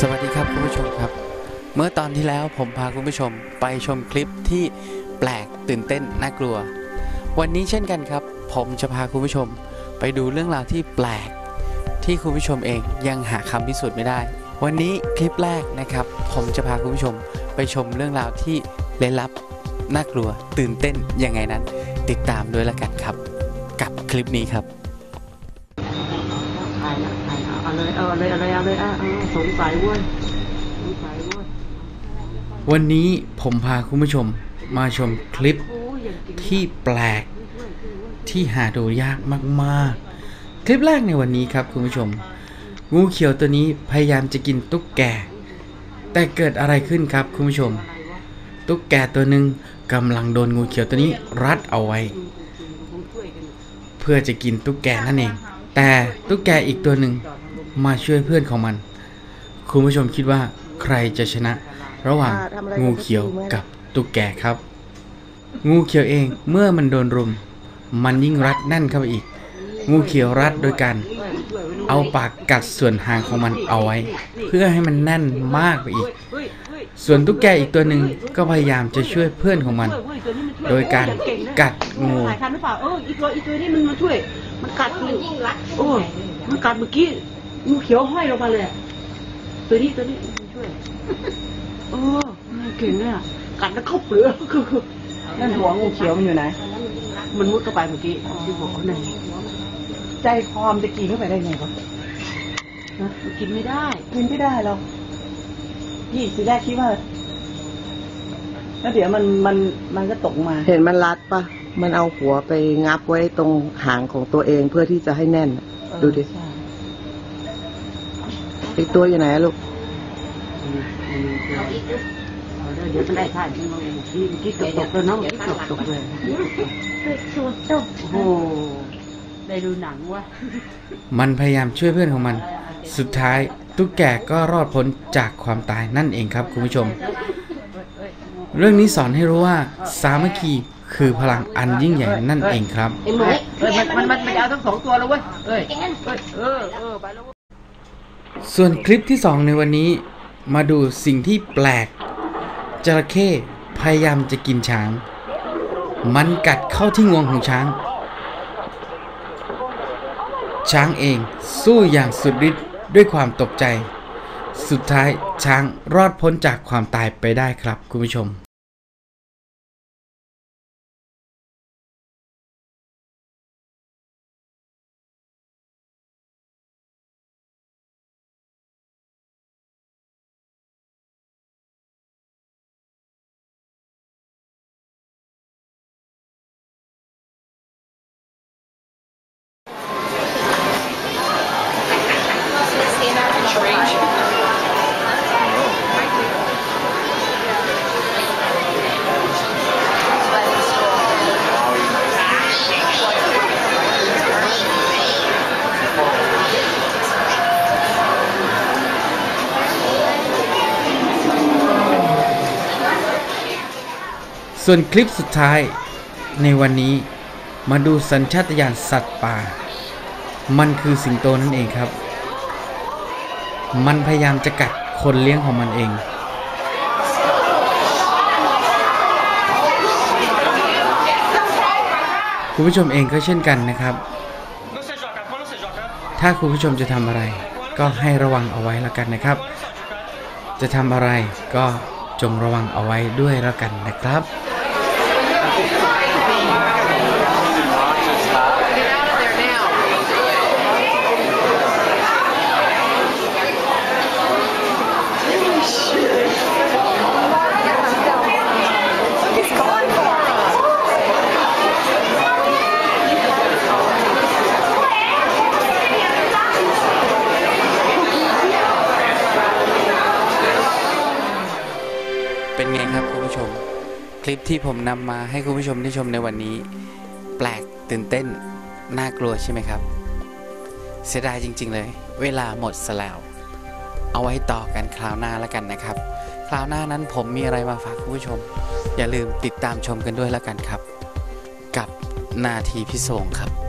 สวัสดีครับคุณผู้ชมครับ เมื่อตอนที่แล้วผมพาคุณผู้ชมไปชมคลิปที่แปลกตื่นเต้นน่ากลัว วันนี้เช่นกันครับ ผมจะพาคุณผู้ชมไปดูเรื่องราวที่แปลก ที่คุณผู้ชมเองยังหาคำพิสูจน์ไม่ได้ วันนี้คลิปแรกนะครับ ผมจะพาคุณผู้ชมไปชมเรื่องราวที่ลึกลับน่ากลัวตื่นเต้นยังไงนั้น ติดตามด้วยละกันครับ กับคลิปนี้ครับ เลยเอาเลยอาเลยเอาเลยอะสงสัยเว้ยสงสัยเว้ยวันนี้ผมพาคุณผู้ชมมาชมคลิปที่แปลกที่หาดูยากมากๆ คลิปแรกในวันนี้ครับคุณผู้ชม งูเขียวตัวนี้พยายามจะกินตุ๊กแก แต่เกิดอะไรขึ้นครับคุณผู้ชม ตุ๊กแกตัวหนึ่งกำลังโดนงูเขียวตัวนี้รัดเอาไว้ เพื่อจะกินตุ๊กแกนั่นเอง แต่ตุ๊กแกอีกตัวหนึ่ง มาช่วยเพื่อนของมัน คุณผู้ชมคิดว่าใครจะชนะ ระหว่างงูเขียวกับตุ๊กแกครับ งูเขียวเองเมื่อมันโดนรุม มันยิ่งรัดแน่นเข้าไปอีก งูเขียวรัดโดยการเอาปากกัดส่วนหางของมันเอาไว้ เพื่อให้มันแน่นมากไปอีกเฮ้ยเฮ้ยส่วนตุ๊กแกอีกตัวหนึ่งก็พยายามจะช่วยเพื่อนของมันช่วยเว้ยตัวนี้มันช่วยโดยการโอ้อย่งเงนะกัดงูถ่ายทันหรือเปล่าเอออีตัวอีตัวนี้มันมาช่วย มันกัดมันยิ่งรัดโอ้มันกัดเมื่อกี้ งูเขียวห้อยลงมาเลยอะตัวนี้ตัวนี้มันช่วยเออมันเก่งเนี่ยกัดแล้วเข้าเปลือกคือคือนั่นหัวงูเขียวมันอยู่ไหน มันมุดเข้าไปเมื่อกี้ที่หัวเขาเนี่ยใจคอมจะกินเข้าไปได้ไงวะนะมันกินไม่ได้ กินไม่ได้หรอกพี่ทีแรกคิดว่า แล้วเดี๋ยวมันมันมันก็ตกมา เห็นมันรัดปะมันเอาหัวไปงับไว้ตรงหางของตัวเองเพื่อที่จะให้แน่น ดูดิใช่ อีกตัวอยู่ไหนลูกเดี๋ยวมันได้ท่าจริงๆเมื่อกี้เมื่อกี้เกือบตกแล้วนาะเมื่อกี้เกือบตกโอ้ได้ดูหนังวะมันพยายามช่วยเพื่อนของมัน สุดท้ายตุ๊กแกก็รอดพ้นจากความตายนั่นเองครับคุณผู้ชม เรื่องนี้สอนให้รู้ว่า สามัคคีคือพลังอันยิ่งใหญ่นั่นเองครับไอ้หมเฮ้ยมันมันมันเอาทั้งสองตัวแล้วเว้ยเอ้ยเอ้ยเออเออไปแล้ว ส่วนคลิปที่ 2 ในวันนี้ มาดูสิ่งที่แปลก จระเข้พยายามจะกินช้าง มันกัดเข้าที่งวงของช้าง ช้างเองสู้อย่างสุดฤทธิ์ด้วยความตกใจ สุดท้ายช้างรอดพ้นจากความตายไปได้ครับคุณผู้ชม ส่วนคลิปสุดท้ายในวันนี้มาดูสัญชาตญาณสัตว์ป่า มันคือสิงโตนั่นเองครับ มันพยายามจะกัดคนเลี้ยงของมันเองคุณผู้ชมเองก็เช่นกันนะครับ ถ้าคุณผู้ชมจะทำอะไร ก็ให้ระวังเอาไว้แล้วกันนะครับ จะทำอะไรก็จงระวังเอาไว้ด้วยแล้วกันนะครับ เป็นไงครับคุณผู้ชม คลิปที่ผมนำมาให้คุณผู้ชมได้ชมในวันนี้ แปลกตื่นเต้น น่ากลัวใช่ไหมครับ เสียดายจริง ๆ เลย เวลาหมดสแล้ว เอาไว้ต่อกันคราวหน้าแล้วกันนะครับ คราวหน้านั้นผมมีอะไรมาฝากคุณผู้ชม อย่าลืมติดตามชมกันด้วยแล้วกันครับ กับนาทีพิศวงครับ